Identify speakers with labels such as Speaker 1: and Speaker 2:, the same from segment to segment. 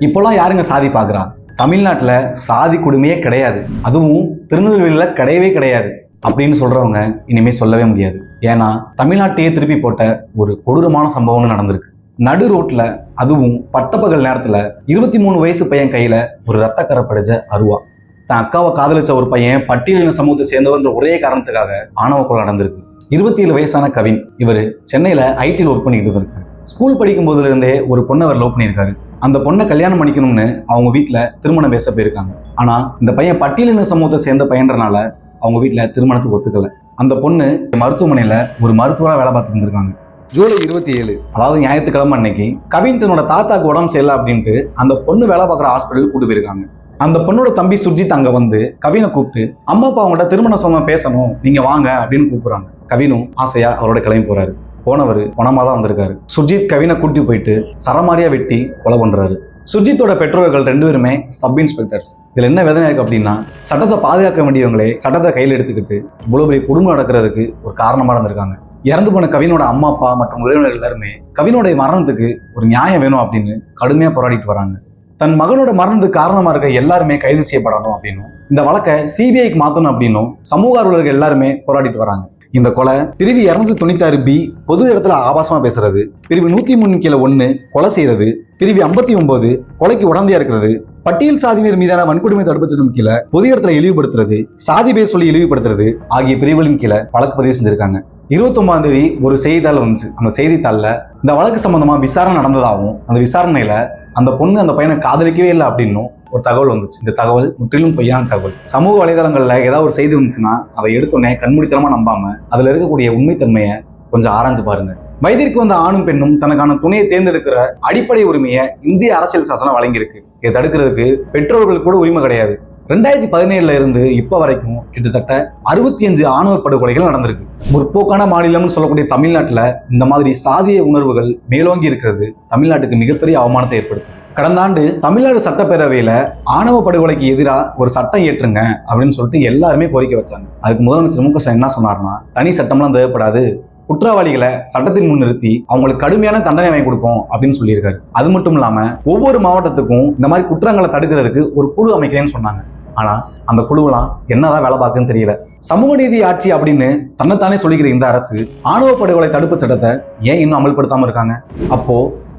Speaker 1: இப்போலாம் யாருங்க சாதி பார்க்குறா? தமிழ்நாட்டில் சாதி கொடுமையே கிடையாது. அதுவும் திருநெல்வேலியில் கிடையவே கிடையாது அப்படின்னு சொல்கிறவங்க இனிமேல் சொல்லவே முடியாது. ஏன்னா தமிழ்நாட்டையே திருப்பி போட்ட ஒரு கொடூரமான சம்பவம்னு நடந்திருக்கு. நடு ரோட்டில் அதுவும் பட்டப்பகல் நேரத்தில் இருபத்தி மூணு வயசு பையன் கையில் ஒரு ரத்தக்கரை படிச்ச அருவா. தன் அக்காவை காதலிச்ச ஒரு பையன் பட்டியலின சமூகத்தை சேர்ந்தவன்ற ஒரே காரணத்துக்காக ஆணவ கொலை நடந்திருக்கு. இருபத்தி ஏழு வயசான கவின் இவர் சென்னையில் ஐடியில் ஒர்க் பண்ணிட்டு இருந்திருக்காரு. ஸ்கூல் படிக்கும் போதுலேருந்தே ஒரு பொண்ணை அவர் லவ் பண்ணியிருக்காரு. அந்த பொண்ணை கல்யாணம் பண்ணிக்கணும்னு அவங்க வீட்டில் திருமணம் பேச போயிருக்காங்க. ஆனால் இந்த பையன் பட்டியலின சமூகத்தை சேர்ந்த பையன்றனால அவங்க வீட்டில் திருமணத்துக்கு ஒத்துக்கல. அந்த பொண்ணு மருத்துவமனையில் ஒரு மருத்துவராக வேலை பார்த்துட்டு இருந்திருக்காங்க. ஜூலை இருபத்தி ஏழு அதாவது ஞாயிற்றுக்கிழமை அன்னைக்கு கவின் தன்னோட தாத்தாக்கு உடம்பு சரியில்லை அப்படின்ட்டு அந்த பொண்ணு வேலை பார்க்குற ஹாஸ்பிட்டலுக்கு கூட்டு போயிருக்காங்க. அந்த பொண்ணோட தம்பி சுர்ஜித் அங்கே வந்து கவினை கூப்பிட்டு அம்மா அப்பா அவங்கள்ட்ட திருமண சோமம் பேசணும். நீங்கள் வாங்க அப்படின்னு கூப்பிட்றாங்க. கவினும் ஆசையாக அவரோட கிளம்பி போகிறாரு போனவர் பணமாக தான் வந்திருக்காரு. சுர்ஜித் கவினை கூட்டி போயிட்டு சரமாரியாக வெட்டி கொலை பண்ணுறாரு சுர்ஜித்தோட பெற்றோர்கள் ரெண்டு பேருமே சப் இன்ஸ்பெக்டர்ஸ். இதில் என்ன வேதனை இருக்கு அப்படின்னா சட்டத்தை பாதுகாக்க வேண்டியவங்களே சட்டத்தை கையில் எடுத்துக்கிட்டு இவ்வளோ பெரிய குடும்பம் நடக்கிறதுக்கு ஒரு காரணமாக இருந்திருக்காங்க. இறந்து போன கவினோட அம்மா அப்பா மற்றும் உறவினர்கள் எல்லாருமே கவினோடைய மரணத்துக்கு ஒரு நியாயம் வேணும் அப்படின்னு கடுமையாக போராடிட்டு வராங்க. தன் மகனோட மரணத்துக்கு காரணமாக இருக்க எல்லாருமே கைது செய்யப்படணும் அப்படின்னும் இந்த வழக்கை சிபிஐக்கு மாற்றணும் அப்படின்னும் சமூக ஆர்வலர்கள் எல்லாருமே போராடிட்டு வராங்க. இந்த கொலை பிரிவு இருநூத்தி தொண்ணூத்தாறு பி பொது இடத்துல ஆபாசமா பேசுறது. பிரிவு நூத்தி மூணு கீழே ஒண்ணு கொலை செய்யறது பிரிவு ஐம்பத்தி ஒன்பது கொலைக்கு உடந்தையா இருக்கிறது. பட்டியல் சாதியினர் மீதான வன்கொடுமை தடுப்பு சட்டம் கீழே பொது இடத்துல இழிவுபடுத்துறது சாதி பேர் சொல்லி இழிவுபடுத்துறது ஆகிய பிரிவுகளின் கீழே வழக்கு பதிவு செஞ்சிருக்காங்க. இருபத்தொன்பதாம் தேதி ஒரு செய்தித்தாள் வந்துச்சு. அந்த செய்தித்தாளில் இந்த வழக்கு சம்பந்தமா விசாரணை நடந்ததாகவும் அந்த விசாரணையில அந்த பொண்ணு அந்த பையனை காதலிக்கவே இல்லை அப்படின்னும் ஒரு தகவல் வந்துச்சு. இந்த தகவல் முற்றிலும் பொய்யான தகவல். சமூக வலைதளங்கள்ல ஏதாவது ஒரு செய்தி வந்துச்சுன்னா அதை எடுத்தோடனே கண்மூடித்தனமா நம்பாம அதுல இருக்கக்கூடிய உண்மைத்தன்மையை கொஞ்சம் ஆராய்ஞ்சு பாருங்க. வயதிற்கு வந்த ஆணும் பெண்ணும் தனக்கான துணையை தேர்ந்தெடுக்கிற அடிப்படை உரிமையை இந்திய அரசியல் சாசனம் வழங்கியிருக்கு. இதை தடுக்கிறதுக்கு பெற்றோர்கள் கூட உரிமை கிடையாது. ரெண்டாயிரத்தி பதினேழுல இருந்து இப்போ வரைக்கும் கிட்டத்தட்ட அறுபத்தி அஞ்சு ஆணவ படுகொலைகள் நடந்திருக்கு. முற்போக்கான மாநிலம்னு சொல்லக்கூடிய தமிழ்நாட்டில் இந்த மாதிரி சாதிய உணர்வுகள் மேலோங்கி இருக்கிறது தமிழ்நாட்டுக்கு மிகப்பெரிய அவமானத்தை ஏற்படுத்துது. கடந்த ஆண்டு தமிழ்நாடு சட்டப்பேரவையில ஆணவ படுகொலைக்கு எதிராக ஒரு சட்டம் ஏற்றுங்க அப்படின்னு சொல்லிட்டு எல்லாருமே கோரிக்கை வச்சாங்க. அதுக்கு முதலமைச்சர் மு க என்ன சொன்னார்னா தனி சட்டம்லாம் தேவைப்படாது. குற்றவாளிகளை சட்டத்தின் முன் நிறுத்தி அவங்களுக்கு கடுமையான தண்டனை வாங்கி கொடுப்போம் அப்படின்னு சொல்லியிருக்காரு. அது மட்டும் இல்லாம ஒவ்வொரு மாவட்டத்துக்கும் இந்த மாதிரி குற்றங்களை தடுக்கிறதுக்கு ஒரு குழு அமைக்கிறேன்னு சொன்னாங்க. ஆனா அந்த குழுவெல்லாம் என்னதான் வேலை பார்க்குன்னு தெரியல. சமூக நீதி ஆட்சி அப்படின்னு தன்னைத்தானே சொல்லிக்கிற இந்த அரசு ஆணவ படுகொலை தடுப்பு சட்டத்தை ஏன் இன்னும் அமல்படுத்தாம இருக்காங்க? அப்போ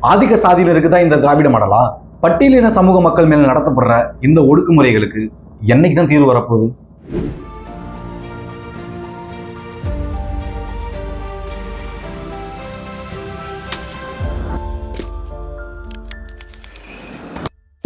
Speaker 1: ஆதிக்க சாதியினருக்கு தான் இந்த திராவிட மாடலா? பட்டியலின சமூக மக்கள் மேல் நடத்தப்படுற இந்த ஒடுக்குமுறைகளுக்கு என்னைக்கு தான் தீர்வு வரப்போகுது?